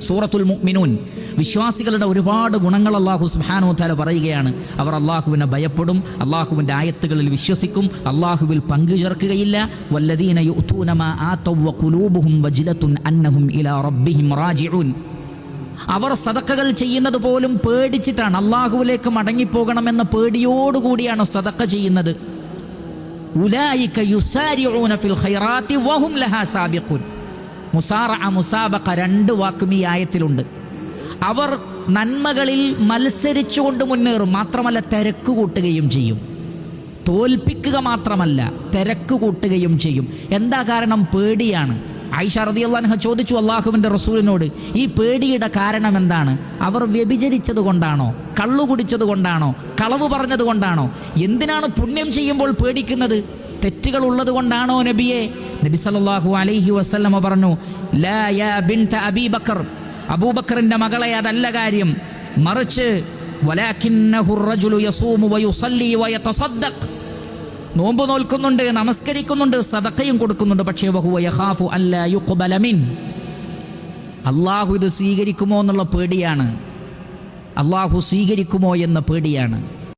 സൂറത്തുൽ മുഅ്മിനൂൻ. വിശ്വാസികളുടെ ഒരുപാട് ഗുണങ്ങൾ അള്ളാഹു സുബ്ഹാനഹു തആല പറയുകയാണ്. അവർ അള്ളാഹുവിനെ ഭയപ്പെടും അള്ളാഹുവിന്റെ ആയത്തുകളിൽ വിശ്വസിക്കും അള്ളാഹുവിൽ പങ്കു ചേർക്കുകയില്ല. വല്ലദീന അവർ സതക്കകൾ ചെയ്യുന്നത് പോലും പേടിച്ചിട്ടാണ് അള്ളാഹുവിലേക്ക് മടങ്ങിപ്പോകണമെന്ന പേടിയോടുകൂടിയാണ് സതക്ക ചെയ്യുന്നത്. ഉലായിക്ക യുസാരിഊന ഫിൽ ഖൈറാത്തി വഹും ലഹാ സാബിഖൂൻ. മുസാറഅ മുസാബഖ രണ്ട് വാക്കും ഈ ആയത്തിലുണ്ട്. അവർ നന്മകളിൽ മത്സരിച്ചുകൊണ്ട് മുന്നേറും മാത്രമല്ല തിരക്ക് കൂട്ടുകയും ചെയ്യും. തോൽപ്പിക്കുക മാത്രമല്ല തിരക്ക് കൂട്ടുകയും ചെയ്യും. എന്താ കാരണം? പേടിയാണ്. ആയിഷ റളിയല്ലാഹു ചോദിച്ചു അള്ളാഹുവിന്റെ റസൂലിനോട് ഈ പേടിയുടെ കാരണം എന്താണ്? അവർ വ്യഭിചരിച്ചത് കൊണ്ടാണോ? കള്ളു കുടിച്ചത് കൊണ്ടാണോ? കളവ് പറഞ്ഞത് കൊണ്ടാണോ? എന്തിനാണ് പുണ്യം ചെയ്യുമ്പോൾ പേടിക്കുന്നത്? തെറ്റുകൾ ഉള്ളത് കൊണ്ടാണോ നബിയെ? നബി സല്ലല്ലാഹു അലൈഹി വസ്ലമ പറഞ്ഞു ലാ യാ ബിൻത അബീ ബക്കർ. അബൂബക്കറിന്റെ മകളെ അതല്ല കാര്യം. മറിച്ച് നോമ്പ് നോൽക്കുന്നുണ്ട് നമസ്കരിക്കുന്നുണ്ട് സദക്കയും കൊടുക്കുന്നുണ്ട് പക്ഷേ അള്ളാഹു ഇത് സ്വീകരിക്കുമോ എന്നുള്ള പേടിയാണ്. അള്ളാഹു സ്വീകരിക്കുമോ എന്ന പേടിയാണ്.